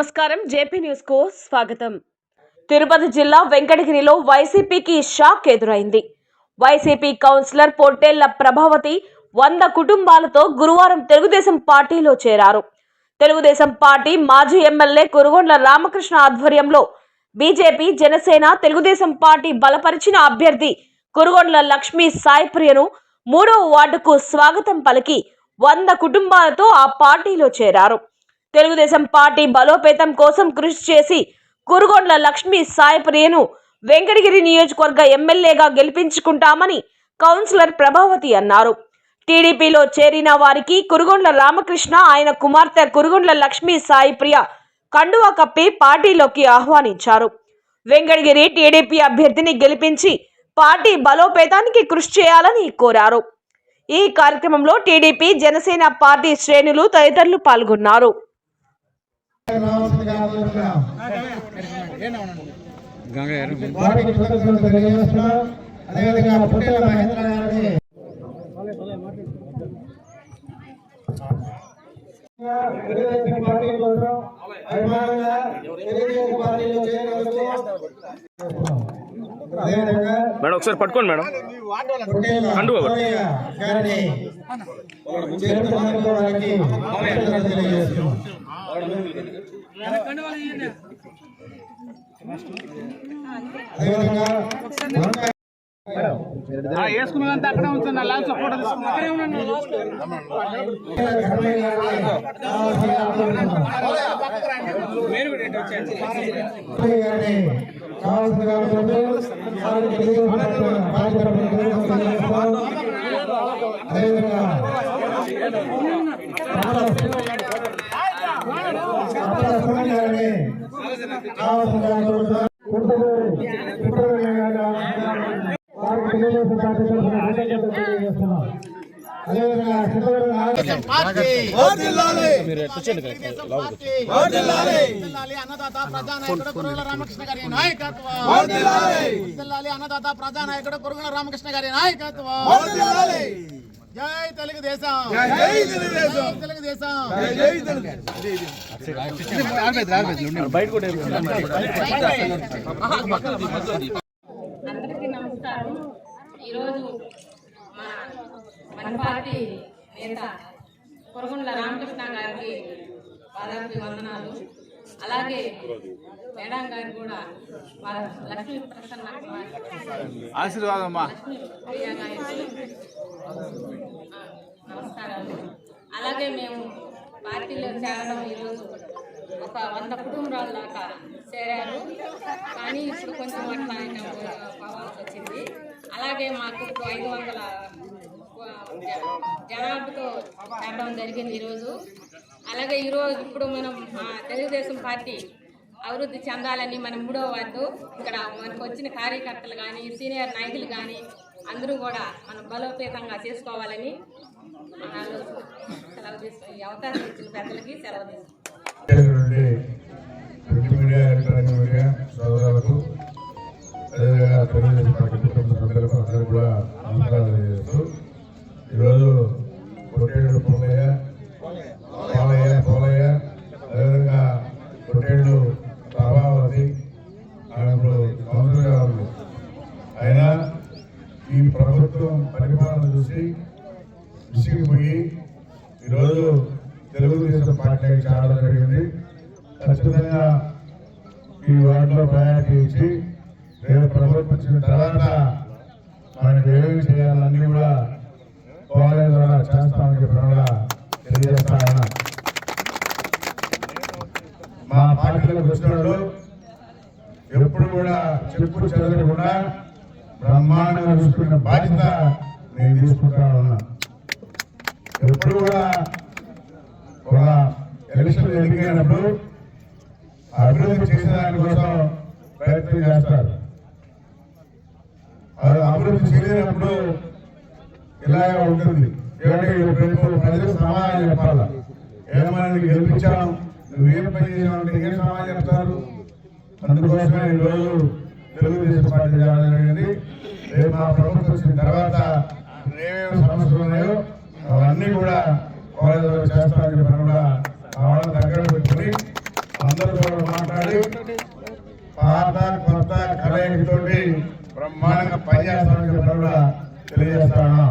నమస్కారం. జేపీ న్యూస్కు స్వాగతం. తిరుపతి జిల్లా వెంకటగిరిలో వైసీపీకి షాక్ ఎదురైంది. వైసీపీ కౌన్సిలర్ పొట్టేళ్ళ ప్రభావతి వంద కుటుంబాలతో గురువారం తెలుగుదేశం పార్టీలో చేరారు. తెలుగుదేశం పార్టీ మాజీ ఎమ్మెల్యే కురుగొండ్ల రామకృష్ణ ఆధ్వర్యంలో బీజేపీ జనసేన తెలుగుదేశం పార్టీ బలపరిచిన అభ్యర్థి కురుగొండ్ల లక్ష్మీ సాయిప్రియను మూడవ వార్డుకు స్వాగతం పలికి వంద కుటుంబాలతో ఆ పార్టీలో చేరారు. తెలుగుదేశం పార్టీ బలోపేతం కోసం కృషి చేసి కురుగొండ్ల లక్ష్మీ సాయిప్రియను వెంకటగిరి నియోజకవర్గ ఎమ్మెల్యేగా గెలిపించుకుంటామని కౌన్సిలర్ ప్రభావతి అన్నారు. టీడీపీలో చేరిన వారికి కురుగొండ్ల రామకృష్ణ ఆయన కుమార్తె కురుగొండ్ల లక్ష్మీ సాయిప్రియ కండువా కప్పి పార్టీలోకి ఆహ్వానించారు. వెంకటగిరి టీడీపీ అభ్యర్థిని గెలిపించి పార్టీ బలోపేతానికి కృషి చేయాలని కోరారు. ఈ కార్యక్రమంలో టీడీపీ జనసేన పార్టీ శ్రేణులు తదితరులు పాల్గొన్నారు. అదేవిధంగా పుట్టేల మహేంద్ర గారిని తెలుగుదేశం పార్టీ కోసం అభిమానంగా తెలుగుదేశం పార్టీలో మేడం ఒకసారి పట్టుకోండి మేడం కృతజ్ఞతలు తెలియజేస్తున్నాం. అదేవిధంగా వంకాయ వేసుకున్నంత లాస్ట్ ఫోటో తీసుకున్నా. అదేవిధంగా మీరు ఎట్లా చేయండి వర్ధిల్లాలి అన్నదాత ప్రజానాయకుడు కురుగుల రామకృష్ణ గారి నాయకత్వం వర్ధిల్లాలి అన్నదాత ప్రజానాయకుడు కురుగుల రామకృష్ణ గారి నాయకత్వం జై తెలుగుదేశం. జై తెలుగుదేశం. బయట కూడా అందరికీ నమస్కారం. ఈరోజు మన మన పార్టీ నేత కొరగుండ్ల రామకృష్ణ గారికి పాదాభి వందనాలు. అలాగే మేడం గారికి కూడా లక్ష్మీ ప్రసన్న ఆశీర్వాదం అమ్మా లక్ష్మీ ప్రియా గారికి ఆ, నమస్కారాలు అలాగే మేము పార్టీలో చేరడం ఈరోజు ఒక వంద కుటుంబాల దాకా చేరారు. కానీ ఇప్పుడు కొంచెం అట్లా ఆయన పోవాల్సి వచ్చింది. అలాగే మాకు ఐదు వందల జనాభాతో చేరడం జరిగింది ఈరోజు. అలాగే ఈరోజు ఇప్పుడు మనం మా తెలుగుదేశం పార్టీ అభివృద్ధి చెందాలని మన మూడో వార్డు ఇక్కడ మనకు వచ్చిన కార్యకర్తలు కానీ సీనియర్ నాయకులు కానీ అందరూ కూడా మనం బలోపేతంగా చేసుకోవాలని సెలవు తీసుకుని ఈ అవకాశం ఇచ్చిన పెద్దలకి సెలవు తీసుకుంటాం నుండి ప్రింట్ మీడియా ఎలక్ట్రానిక్ మీడియా సోదరులకు అదేవిధంగా తెలుగుదేశం పార్టీ కుటుంబ సభ్యులకు అందరూ కూడా నమస్కారాలు తెలియజేస్తూ ఈరోజు పొట్టేళ్ళు పోలయ్య పోలయ్య పోలయ్య అదేవిధంగా పొట్టేళ్ళు ప్రభావతి ఆమె ఇప్పుడు కౌన్సిలర్ గారు ఉంది. అయినా ఈ ప్రభుత్వం పరిపాలన చూసి విసిగిపోయి ఈరోజు తెలుగుదేశం పార్టీకి చేరడం జరిగింది. ఖచ్చితంగా ఈ వార్డులో ప్రయాణించి రేపు ప్రభుత్వం వచ్చిన తర్వాత మనకి ఏమేమి చేయాలన్నీ కూడా పోలే ద్వారా చేస్తామని చెప్పిన కూడా తెలియజేస్తా మా పార్టీలో వచ్చినప్పుడు ఎప్పుడు కూడా చెప్పు చదవకుండా బ్రహ్మాండంగా చూసుకున్న బాధ్యత నేను తీసుకుంటా ఉన్నా. ఎప్పుడు కూడా ఒక ఎలక్షన్ ఎన్నికైనప్పుడు అభివృద్ధి చేసే దానికోసం ప్రయత్నం చేస్తారు. అది అభివృద్ధి చేయలేనప్పుడు ఇలాగే ఉంటుంది. ఏమంటే రేపు ప్రజలకు సమాధానం చెప్పాలా? ఏమైనా గెలిపించాం నువ్వేం పని చేయాలంటే ఏం సమాధానం చెప్తారు? అందుకోసమే ఈరోజు తెలుగుదేశం పార్టీ చేయాలని రేపు మా ప్రభుత్వం వచ్చిన తర్వాత ఏమేమి సమస్యలు ఉన్నాయో అవన్నీ కూడా కాలేజీలో చేస్తారని చెప్పిన వాళ్ళ దగ్గర పెట్టుకుని అందరితో మాట్లాడి పాత కొత్త కలయికతోటి బ్రహ్మాండంగా పనిచేస్తామని చెప్పిన కూడా తెలియజేస్తాను